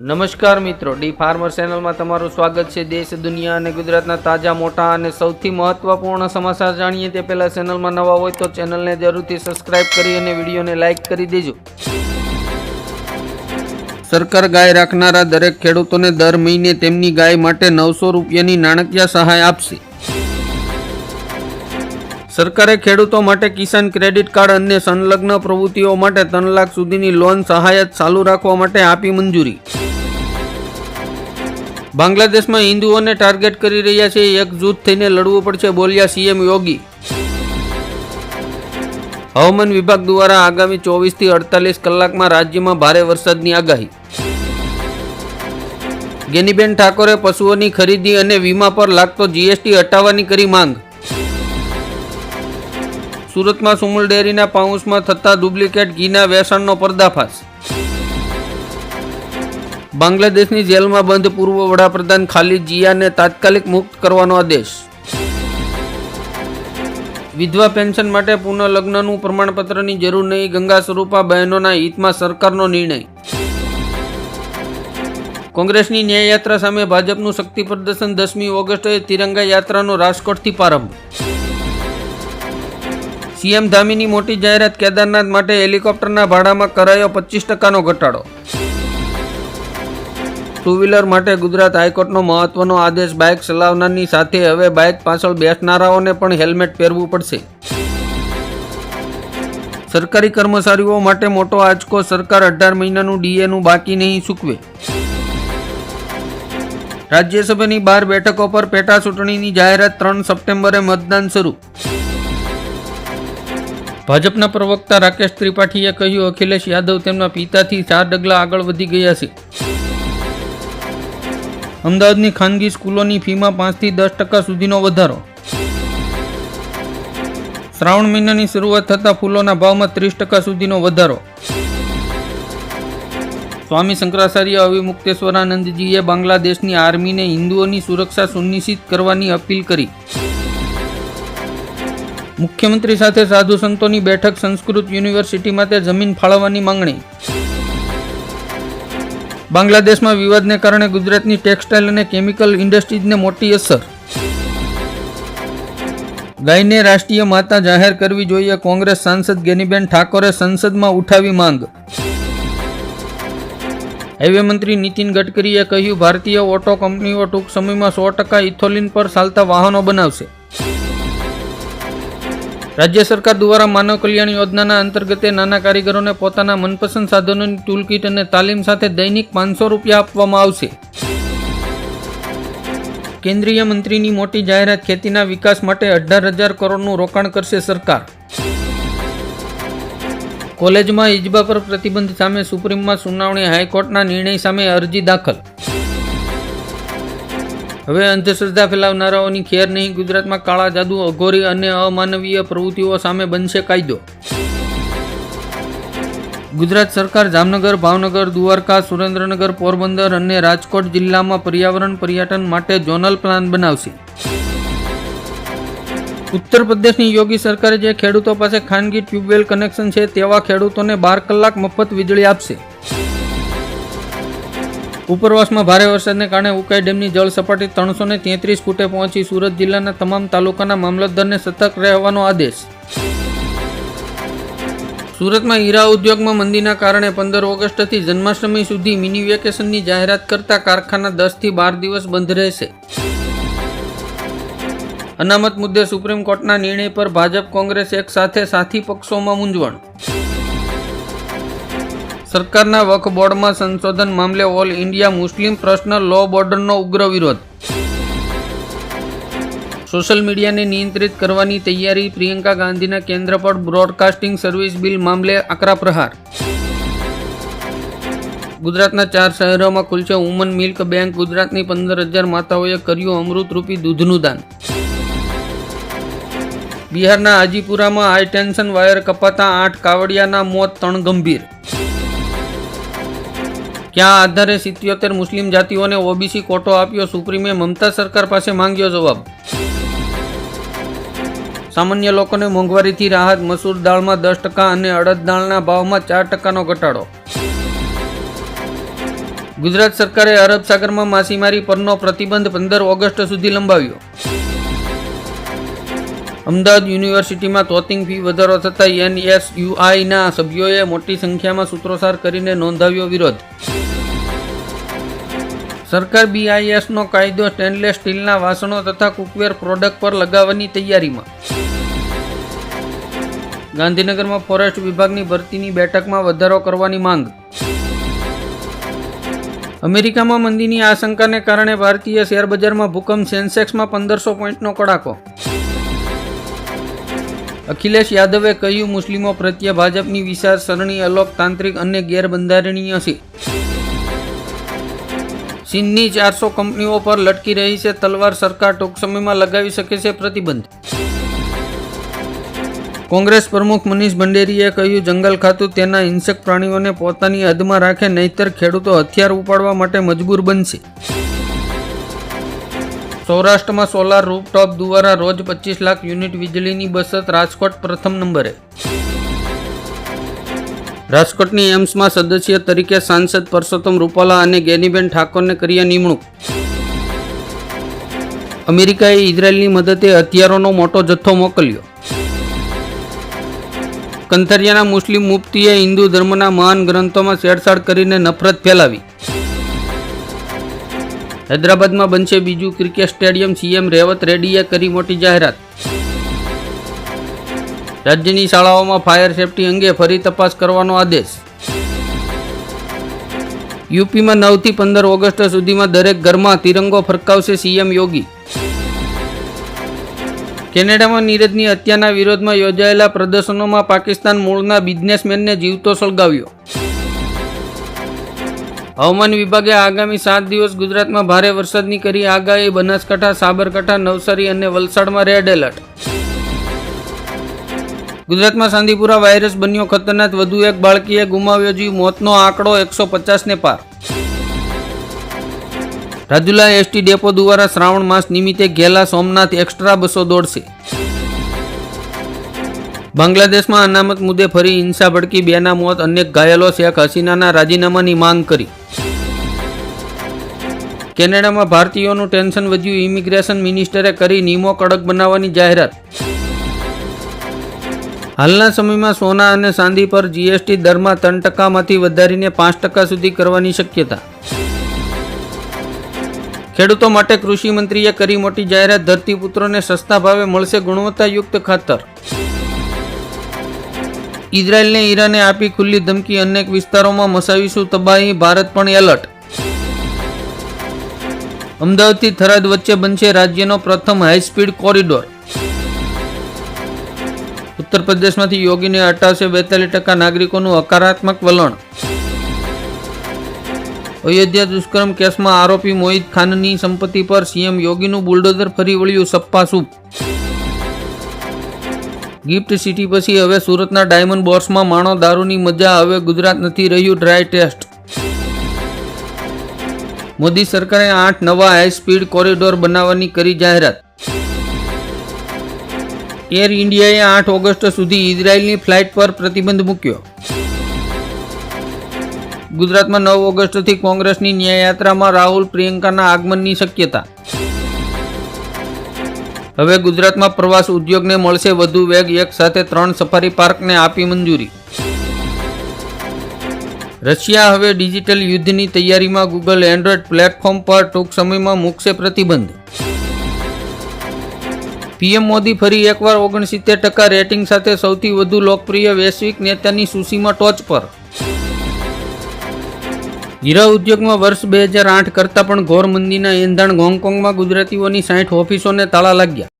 નમસ્કાર મિત્રો, D farmer ચેનલમાં તમારું સ્વાગત છે. દેશ, દુનિયા અને ગુજરાતના તાજા, મોટા અને સૌથી મહત્વપૂર્ણ સમાચાર જાણીએ તે પહેલાં ચેનલમાં નવા હોય તો ચેનલને જરૂરથી સબસ્ક્રાઇબ કરી અને વિડીયોને લાઇક કરી દેજો. સરકાર ગાય રાખનારા દરેક ખેડૂતોને દર મહિને તેમની ગાય માટે નવસો રૂપિયાની નાણાકીય સહાય આપશે. સરકારે ખેડૂતો માટે કિસાન ક્રેડિટ કાર્ડ અને સંલગ્ન પ્રવૃત્તિઓ માટે ત્રણ લાખ સુધીની લોન સહાયત ચાલુ રાખવા માટે આપી મંજૂરી. બાંગ્લાદેશમાં હિન્દુઓને ટાર્ગેટ કરી રહ્યા છે એકજૂથ થઈને લડવું પડશે બોલ્યા સીએમ યોગી. હવામાન વિભાગ દ્વારા આગામી ચોવીસથી અડતાલીસ કલાકમાં રાજ્યમાં ભારે વરસાદની આગાહી. ગેનીબેન ઠાકોરે પશુઓની ખરીદી અને વીમા પર લાગતો જીએસટી હટાવવાની કરી માંગ. સુરતમાં સુમુલ ડેરીના પાઉસમાં થતા ડુપ્લિકેટ ઘીના વેસણનો પર્દાફાશ. બાંગ્લાદેશની જેલમાં બંધ પૂર્વ વડાપ્રધાન ખાલિદ જિયાને તાત્કાલિક મુક્ત કરવાનો આદેશ. વિધવા પેન્શન માટે પુનઃલગ્નનું પ્રમાણપત્રની જરૂર નહીં, ગંગા સ્વરૂપા બહેનોના હિતમાં સરકારનો નિર્ણય. કોંગ્રેસની ન્યાયયાત્રા સામે ભાજપનું શક્તિ પ્રદર્શન દસમી ઓગસ્ટે તિરંગા યાત્રાનો રાજકોટથી પ્રારંભ. સીએમ ધામીની મોટી જાહેરાત કેદારનાથ માટે હેલિકોપ્ટરના ભાડામાં કરાયો પચીસ ટકાનો ઘટાડો. ટુ વ્હીલર માટે ગુજરાત હાઈકોર્ટનો મહત્વનો આદેશ બાઇક ચલાવનારની સાથે હવે બાઇક પાછળ બેસનારાઓને પણ હેલ્મેટ પહેરવું પડશે. સરકારી કર્મચારીઓ માટે મોટો આંચકો સરકાર અઢાર મહિનાનું ડીએનું બાકી નહીં ચૂકવે રાજ્યસભાની બાર બેઠકો પર પેટા ચૂંટણીની જાહેરાત ત્રણ સપ્ટેમ્બરે મતદાન શરૂ. ભાજપના પ્રવક્તા રાકેશ ત્રિપાઠીએ કહ્યું, અખિલેશ યાદવ તેમના પિતાથી ચાર ડગલા આગળ વધી ગયા છે. અમદાવાદની ખાનગી સ્કૂલોની ફીમાં પાંચથી દસ ટકા સુધીનો વધારો. શ્રાવણ મહિનાની શરૂઆત થતાં ફૂલોના ભાવમાં ત્રીસ ટકા સુધીનો વધારો. સ્વામી શંકરાચાર્ય અવિમુક્તેશ્વરાનંદજીએ બાંગ્લાદેશની આર્મીને હિન્દુઓની સુરક્ષા સુનિશ્ચિત કરવાની અપીલ કરી. મુખ્યમંત્રી સાથે સાધુ સંતોની બેઠક સંસ્કૃત યુનિવર્સિટી માટે જમીન ફાળવવાની માંગણી. બાંગ્લાદેશમાં વિવાદને કારણે ગુજરાતની ટેક્સટાઇલ અને કેમિકલ ઇન્ડસ્ટ્રીઝને મોટી અસર. ગાયને રાષ્ટ્રીય માતા જાહેર કરવી જોઈએ, કોંગ્રેસ સાંસદ ગેનીબેન ઠાકોરે સંસદમાં ઉઠાવી માંગ. હાઈવે મંત્રી નીતિન ગડકરીએ કહ્યું, ભારતીય ઓટો કંપનીઓ ટૂંક સમયમાં સો ટકા ઇથોલિન પર ચાલતા વાહનો બનાવશે. રાજ્ય સરકાર દ્વારા માનવ કલ્યાણ યોજનાના અંતર્ગતે નાના કારીગરોને પોતાના મનપસંદ સાધનોની ટૂલકીટ અને તાલીમ સાથે દૈનિક પાંચસો રૂપિયા આપવામાં આવશે. કેન્દ્રીય મંત્રીની મોટી જાહેરાત ખેતીના વિકાસ માટે અઢાર હજાર કરોડનું રોકાણ કરશે સરકાર. કોલેજમાં ઇજબા પર પ્રતિબંધ સામે સુપ્રીમમાં સુનાવણી હાઈકોર્ટના નિર્ણય સામે અરજી દાખલ. હવે અંધશ્રદ્ધા ફેલાવનારાઓની ખેર નહીં, ગુજરાતમાં કાળા જાદુ, અઘોરી અને અમાનવીય પ્રવૃત્તિઓ સામે બનશે કાયદો. ગુજરાત સરકાર જામનગર, ભાવનગર, દ્વારકા, સુરેન્દ્રનગર, પોરબંદર અને રાજકોટ જિલ્લામાં પર્યાવરણ પર્યટન માટે ઝોનલ પ્લાન બનાવશે. ઉત્તર પ્રદેશની યોગી સરકારે જે ખેડૂતો પાસે ખાનગી ટ્યુબવેલ કનેક્શન છે તેવા ખેડૂતોને બાર કલાક મફત વીજળી આપશે. ઉપરવાસમાં ભારે વરસાદને કારણે ઉકાઈ ડેમની જળ સપાટી ત્રણસો ને તેત્રીસ ફૂટે પહોંચી સુરત જિલ્લાના તમામ તાલુકાના મામલતદારને સતર્ક રહેવાનો આદેશ. સુરતમાં હીરા ઉદ્યોગમાં મંદીના કારણે પંદર ઓગસ્ટથી જન્માષ્ટમી સુધી મિની વેકેશનની જાહેરાત કરતા કારખાના દસથી બાર દિવસ બંધ રહેશે. અનામત મુદ્દે સુપ્રીમ કોર્ટના નિર્ણય પર ભાજપ કોંગ્રેસ એક સાથે સાથી પક્ષોમાં મૂંઝવણ. સરકારના વખ બોર્ડમાં સંશોધન મામલે ઓલ ઇન્ડિયા મુસ્લિમ પ્રશ્ન લો બોર્ડરનો ઉગ્ર વિરોધ. સોશિયલ મીડિયાને નિયંત્રિત કરવાની તૈયારી પ્રિયંકા ગાંધીના કેન્દ્ર પર બ્રોડકાસ્ટિંગ સર્વિસ બિલ મામલે આકરા પ્રહાર. ગુજરાતના ચાર શહેરોમાં ખુલશે વુમન મિલ્ક બેંક. ગુજરાતની પંદર હજાર માતાઓએ કર્યું અમૃતરૂપી દૂધનું દાન. બિહારના હાજીપુરામાં હાઈ ટેન્શન વાયર કપાતા આઠ કાવડિયાના મોત ત્રણ ગંભીર. ક્યાં આધારે સિત્યોતેર મુસ્લિમ જાતિઓને ઓબીસી કોટો આપ્યો? સુપ્રીમે મમતા સરકાર પાસે માંગ્યો જવાબ. સામાન્ય લોકોને મોંઘવારીથી રાહત, મસૂર દાળમાં દસ ટકા અને અડદ દાળના ભાવમાં ચાર ટકાનો ઘટાડો. ગુજરાત સરકારે અરબ સાગરમાં માછીમારી પરનો પ્રતિબંધ પંદર ઓગસ્ટ સુધી લંબાવ્યો. અમદાવાદ યુનિવર્સિટીમાં તોતિંગ ફી વધારો થતાં એનએસયુઆઈના સભ્યોએ મોટી સંખ્યામાં સૂત્રોચ્ચાર કરીને નોંધાવ્યો વિરોધ. સરકાર બીઆઈએસનો કાયદો સ્ટેનલેસ સ્ટીલના વાસણો તથા કુકવેર પ્રોડક્ટ પર લગાવવાની તૈયારીમાં. ગાંધીનગરમાં ફોરેસ્ટ વિભાગની ભરતીની બેઠકમાં વધારો કરવાની માંગ. અમેરિકામાં મંદીની આશંકાને કારણે ભારતીય શેરબજારમાં ભૂકંપ સેન્સેક્સમાં પંદરસો પોઈન્ટનો કડાકો. અખિલેશ યાદવે કહ્યું, મુસ્લિમો પ્રત્યે ભાજપની વિચારસરણી અલોકતાંત્રિક અને ગેરબંધારણીય છે. ચીનની ચારસો કંપનીઓ પર લટકી રહી છે. તલવાર સરકાર ટૂંક સમયમાં લગાવી શકે છે પ્રતિબંધ. કોંગ્રેસ પ્રમુખ મનીષ ભંડેરીએ કહ્યું, જંગલ ખાતું તેના હિંસક પ્રાણીઓને પોતાની હદમાં રાખે, નહીતર ખેડૂતો હથિયાર ઉપાડવા માટે મજબૂર બનશે. સૌરાષ્ટ્રમાં સોલાર રૂપટોપ દ્વારા રોજ પચીસ લાખ યુનિટ વીજળીની બચત, રાજકોટ પ્રથમ નંબરે. રાજકોટની એમ્સમાં સદસ્ય તરીકે સાંસદ પરસોત્તમ રૂપાલા અને ગેનીબેન ઠાકોરને કર્યા નિમણૂક. અમેરિકાએ ઇઝરાયેલની મદદે હથિયારોનો મોટો જથ્થો મોકલ્યો. કંથરિયાના મુસ્લિમ મુફ્તીએ હિન્દુ ધર્મના મહાન ગ્રંથોમાં છેડછાડ કરીને નફરત ફેલાવી. હૈદરાબાદમાં બનશે બીજું ક્રિકેટ સ્ટેડિયમ, સીએમ રેવત રેડ્ડીએ કરી મોટી જાહેરાત. રાજ્યની શાળાઓમાં ફાયર સેફટી અંગે ફરી તપાસ કરવાનો આદેશ. યુપીમાં નવથી પંદર ઓગસ્ટ સુધીમાં દરેક ઘરમાં તિરંગો ફરકાવશે સીએમ યોગી. કેનેડામાં નીરજની હત્યાના વિરોધમાં યોજાયેલા પ્રદર્શનોમાં પાકિસ્તાન મૂળના બિઝનેસમેનને જીવતો સળગાવ્યો. હવામાન વિભાગે આગામી સાત દિવસ ગુજરાતમાં ભારે વરસાદની કરી આગાહી, બનાસકાંઠા, સાબરકાંઠા, નવસારી અને વલસાડમાં રેડ એલર્ટ. ગુજરાતમાં સાંદીપુરા વાયરસ બન્યો ખતરનાક. વધુ એક બાળકીએ ગુમાવ્યો જીવ. મોતનો આંકડો એકસો પચાસને પાર. રાજુલા એસટી ડેપો દ્વારા શ્રાવણ માસ નિમિત્તે ઘેલા સોમનાથ એક્સ્ટ્રા બસો દોડશે. બાંગ્લાદેશમાં અનામત મુદ્દે ફરી હિંસા ભડકી બેના મોત. અનેક ઘાયલો શેખ હસીનાના રાજીનામાની માંગ કરી. કેનેડામાં ભારતીયોનું ટેન્શન વધ્યું. ઇમિગ્રેશન મિનિસ્ટરે કરી નિયમો કડક બનાવવાની જાહેરાત. હાલના સમયમાં સોના અને ચાંદી પર જીએસટી દરમાં ત્રણ ટકામાંથી વધારીને પાંચ ટકા સુધી કરવાની શક્યતા. ખેડૂતો માટે કૃષિ મંત્રીએ કરી મોટી જાહેરાત ધરતીપુત્રોને સસ્તા ભાવે મળશે ગુણવત્તાયુક્ત ખાતર. ઇઝરાયલને ઈરાને આપી ખુલ્લી ધમકી, અનેક વિસ્તારોમાં મસાવીશું તબાહી, ભારત પણ એલર્ટ. અમદાવાદથી થરાદ વચ્ચે બનશે રાજ્યનો પ્રથમ હાઈસ્પીડ કોરિડોર. ઉત્તર પ્રદેશમાંથી યોગીને હટાવશે બેતાલીસ ટકા નાગરિકોનું હકારાત્મક વલણ. અયોધ્યા દુષ્કર્મ કેસમાં આરોપી મોહિત ખાનની સંપત્તિ પર સીએમ યોગીનું બુલડોઝર ફરી વળ્યું સપ્પાસૂપ ગિફ્ટ સિટી પછી હવે સુરતના ડાયમંડ બોર્સમાં માણો દારૂની મજા હવે ગુજરાત નથી રહ્યું ડ્રાય ટેસ્ટ. મોદી સરકારે આઠ નવા હાઈ સ્પીડ કોરિડોર બનાવવાની કરી જાહેરાત. એર ઇન્ડિયાએ આઠ ઓગસ્ટ સુધી ઇઝરાયલની ફ્લાઇટ પર પ્રતિબંધ મૂક્યો. ગુજરાતમાં નવ ઓગસ્ટથી કોંગ્રેસની ન્યાયયાત્રામાં રાહુલ પ્રિયંકાના આગમનની શક્યતા. હવે ગુજરાતમાં પ્રવાસ ઉદ્યોગને મળશે વધુ વેગ, એક સાથે ત્રણ સફારી પાર્કને આપી મંજૂરી. રશિયા હવે ડિજિટલ યુદ્ધની તૈયારીમાં ગૂગલ એન્ડ્રોઇડ પ્લેટફોર્મ પર ટૂંક સમયમાં મૂકશે પ્રતિબંધ. પીએમ મોદી ફરી એકવાર ઓગણસિત્તેર ટકા રેટિંગ સાથે સૌથી વધુ લોકપ્રિય વૈશ્વિક નેતાની સૂચિમાં ટોચ પર. હીરા ઉદ્યોગમાં વર્ષ બે હજાર આઠ કરતાં પણ ઘોર મંદીના એંધાણ હોંગકોંગમાં ગુજરાતીઓની સાઠ ઓફિસોને તાળા લાગ્યા.